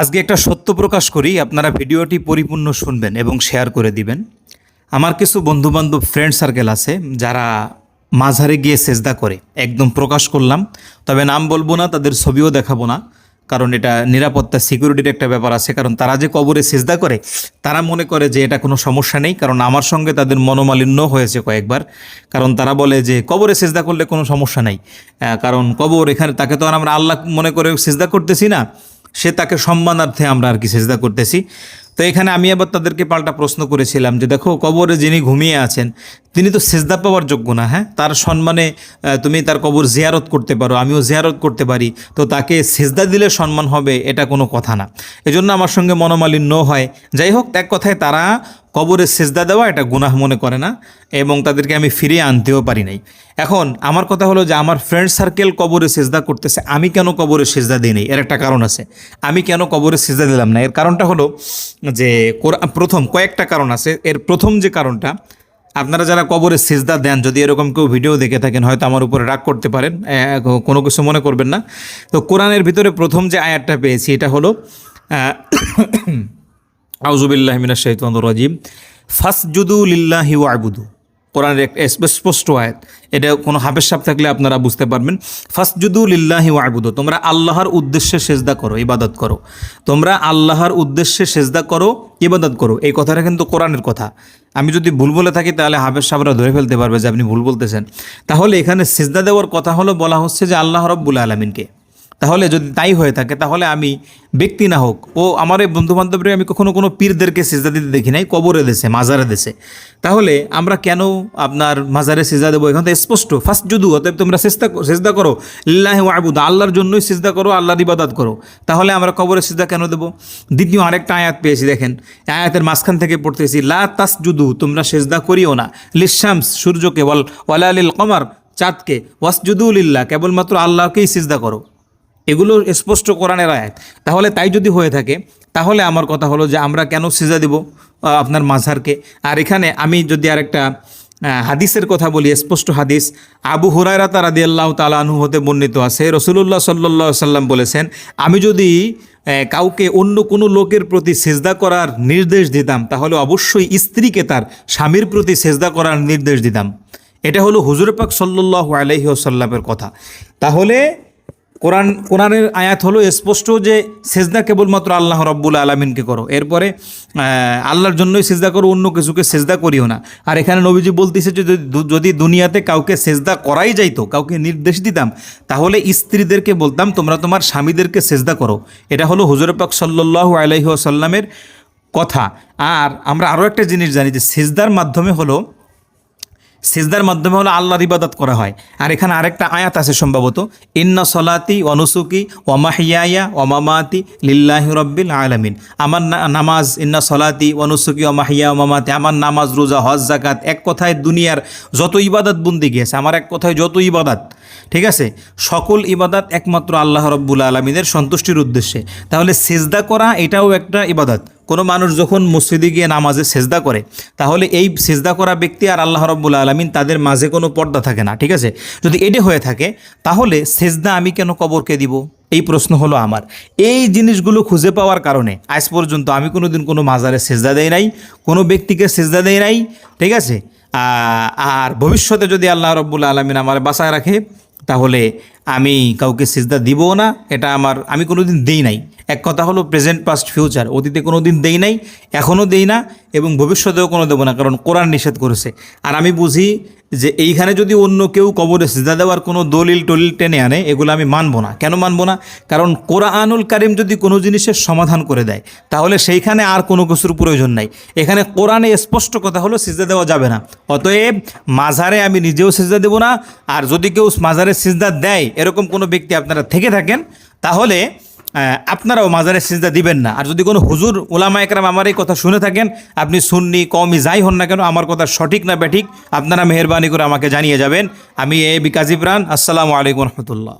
আজকে একটা সত্য প্রকাশ করি, আপনারা ভিডিওটি পরিপূর্ণ শুনবেন এবং শেয়ার করে দিবেন। আমার কিছু বন্ধুবান্ধব ফ্রেন্ড সার্কেল আছে, যারা মাঝারে গিয়ে সেজদা করে, একদম প্রকাশ করলাম, তবে নাম বলব না, তাদের ছবিও দেখাবো না, কারণ এটা নিরাপত্তা সিকিউরিটির একটা ব্যাপার আছে, কারণ তারা যে কবরে সেজদা করে, তারা মনে করে যে এটা কোনো সমস্যা নেই, কারণ আমার সঙ্গে তাদের মনোমালিন্য হয়েছে কয়েকবার, কারণ তারা বলে যে কবরে সেজদা করলে কোনো সমস্যা নেই। কারণ কবর এখানে, তাকে তো আর আমরা আল্লাহ মনে করে সেজদা করতেছি না সে তাকে সম্মানার্থে আমরা আর কি সেজদা করতেছি। তো এখানে আমি আবার তাদেরকে পাল্টা প্রশ্ন করেছিলাম যে দেখো, কবরে যিনি ঘুমিয়ে আছেন, তিনি তো সেজদা পাওয়ার যোগ্য না হ্যাঁ? তার সম্মানে তুমি তার কবর জিয়ারত করতে পারো, আমিও জিয়ারত করতে পারি। তো তাকে সেজদা দিলে সম্মান হবে, এটা কোনো কথা না। এজন্য আমার সঙ্গে মনোমালিন্য হয়। যাই হোক, এক কথায় তারা কবরে সেজদা দেওয়া এটা গুনাহ মনে করে না এবং তাদেরকে আমি ফিরিয়ে আনতেও পারি নাই। এখন আমার কথা হলো যে আমার ফ্রেন্ড সার্কেল কবরে সেজদা করতেছে, আমি কেন কবরে সেজদা দিই নাই? এর একটা কারণ আছে। আমি কেন কবরে সেজদা দিলাম না? এর কারণটা হলো যে প্রথম কয়েকটা কারণ আছে। এর প্রথম যে কারণটা, আপনারা যারা কবরে সেজদা দেন, যদি এরকম কেউ ভিডিও দেখে থাকেন, হয়তো আমার উপরে রাগ করতে পারেন কোনো কিছু মনে করবেন না। তো কোরআনের ভিতরে প্রথম যে আয়াতটা পেয়েছি, এটা হলো আউজুবিল্লাহ মিনা শৈতান রাজিম। ফাসজুদু লিল্লাহি ওয়াবুদু। কোরআনের এক স্পষ্ট আয়াত। এটা কোনো হাফেজ সাপ থাকলে আপনারা বুঝতে পারবেন। ফাসজুদু লিল্লাহি ওয়াবুদু। তোমরা আল্লাহর উদ্দেশ্যে সেজদা করো, ইবাদত করো। তোমরা আল্লাহর উদ্দেশ্যে সেজদা করো, ইবাদত করো। এই কথাটা কিন্তু কোরআনের কথা। আমি যদি ভুল বলে থাকি, তাহলে হাফেজ সাহেবরা ধরে ফেলতে পারবে যে আপনি ভুল বলতেছেন। তাহলে এখানে সেজদা দেওয়ার কথা হলো, বলা হচ্ছে যে আল্লাহ রব্বুল আলমিনকে। তাহলে যদি তাই হয়ে থাকে, তাহলে আমি ব্যক্তি না হোক, ও আমার এই বন্ধু বান্ধবরে আমি কখনো কোনো পীরদেরকে সেজদা দিতে দেখি নাই, কবরে দেশে মাজারে দেশে তাহলে আমরা কেন আপনার মাজারে সেজদা দেবো? এখান থেকে স্পষ্ট ফার্স্ট যদু, অতএব তোমরা চেষ্টা সেজদা করো। লিল্লাহ আবুদ আল্লাহর জন্যই সেজদা করো, আল্লাহর ইবাদত করো। তাহলে আমরা কবরে সেজদা কেন দেবো? দ্বিতীয় আরেকটা আয়াত পেয়েছি, দেখেন। আয়াতের মাঝখান থেকে পড়তেছি, লা তাস যুদু তোমরা সেজদা করিও না। লিশামস, সূর্যকে বল ওয়ালা আলিল কমার, চাঁদকে ওয়াসজুদুলিল্লাহ কেবলমাত্র আল্লাহকেই সিজদা করো। এগুলো স্পষ্ট কোরআনের আয়াত। তাহলে তাই যদি হয়ে থাকে, তাহলে আমার কথা হলো যে আমরা কেন সিজা দিব আপনার মাঝারকে আর এখানে আমি যদি আরেকটা হাদিসের কথা বলি, স্পষ্ট হাদিস, আবু হুরায়রা তারা দিয়াল্লাহ তালাহু হতে বর্ণিত আছে। রসুল্লাহ সাল্লাহ সাল্লাম বলেছেন, আমি যদি কাউকে অন্য কোনো লোকের প্রতি সেজদা করার নির্দেশ দিতাম, তাহলে অবশ্যই স্ত্রীকে তার স্বামীর প্রতি সেজদা করার নির্দেশ দিতাম। এটা হলো হুজুর পাক আসাল্লামের কথা। তাহলে কোরআন, কোরআনের আয়াত হলো স্পষ্ট যে সেজদা কেবলমাত্র আল্লাহ রব্বুল আলমিনকে করো। এরপরে আল্লাহর জন্যই সেজদা করো, অন্য কিছুকে সেজদা করিও না। আর এখানে নবীজি বলতেছে যে যদি দুনিয়াতে কাউকে সেজদা করাই যাইতো, কাউকে নির্দেশ দিতাম, তাহলে স্ত্রীদেরকে বলতাম, তোমরা তোমার স্বামীদেরকে সেজদা করো। এটা হলো হুজুর পাক সাল্লাহ আলহিহাসাল্লামের কথা। আর আমরা আরও একটা জিনিস জানি যে সেজদার মাধ্যমে হলো সেজদার মাধ্যমে হলো আল্লাহর ইবাদত করা হয়। আর এখানে আরেকটা আয়াত আছে সম্ভবত, ইন্না সলাতি অনুসুকি ওমাহিয়া ওমামাতি লিল্লাহি রব্বিল আলামিন। আমার নামাজ, ইন্না সলাতি অনুসুকি ওমাহিয়া ওমামাতি আমার নামাজ, রোজা, হজ জাকাত এক কথায় দুনিয়ার যত ইবাদত বন্দি গিয়েছে, আমার এক কথায় যত ইবাদত, ঠিক আছে? সকল ইবাদত একমাত্র আল্লাহ রব্বুল আলমিনের সন্তুষ্টির উদ্দেশ্যে। তাহলে সেজদা করা এটাও একটা ইবাদত। কোনো মানুষ যখন মসজিদে গিয়ে নামাজে সেজদা করে, তাহলে এই সেজদা করা ব্যক্তি আর আল্লাহ রব্বুল আলমিন তাদের মাঝে কোনো পর্দা থাকে না, ঠিক আছে? যদি এটি হয়ে থাকে, তাহলে সেজদা আমি কেন কবরকে দিব? এই প্রশ্ন হলো আমার। এই জিনিসগুলো খুঁজে পাওয়ার কারণে আজ পর্যন্ত আমি কোনো দিন কোনো মাজারে সেজদা দেই নাই, কোনো ব্যক্তিকে সেজদা দেই নাই, ঠিক আছে? আর ভবিষ্যতে যদি আল্লাহ রব্বুল আলমিন আমার বাসায় রাখে, তাহলে আমি কাউকে সিজদা দিবও না, এটা আমার, আমি কোনো দিন দিই নাই। এক কথা হলো প্রেজেন্ট পাস্ট ফিউচার অতীতে কোনো দিন দেই নাই এখনও দেই না এবং ভবিষ্যতেও কোনো দেবো না, কারণ কোরআন নিষেধ করেছে। আর আমি বুঝি যে এইখানে যদি অন্য কেউ কবরে সিজদা দেওয়ার কোনো দলিল টলিল টেনে আনে, এগুলো আমি মানব না। কেন মানব না? কারণ কোরআনুল কারিম যদি কোনো জিনিসের সমাধান করে দেয়, তাহলে সেইখানে আর কোনো কিছুর প্রয়োজন নাই। এখানে কোরআনে স্পষ্ট কথা হলো সিজদা দেওয়া যাবে না। অতএব মাঝারে আমি নিজেও সিজদা দেবো না, আর যদি কেউ মাঝারে সিজদা দেয় এরকম কোনো ব্যক্তি আপনারা থেকে থাকেন, তাহলে আপনারাও মাজারে সিজদা দিবেন না। আর যদি কোনো হুজুর ওলামা একরাম আমার এই কথা শুনে থাকেন, আপনি সুন্নি কমই যাই হন না কেন, আমার কথা সঠিক না ব্যাঠিক, আপনারা মেহরবানি করে আমাকে জানিয়ে যাবেন। আমি এ বিকাশ প্রাণ, আসসালামু আলাইকুম রহমতুল্লাহ।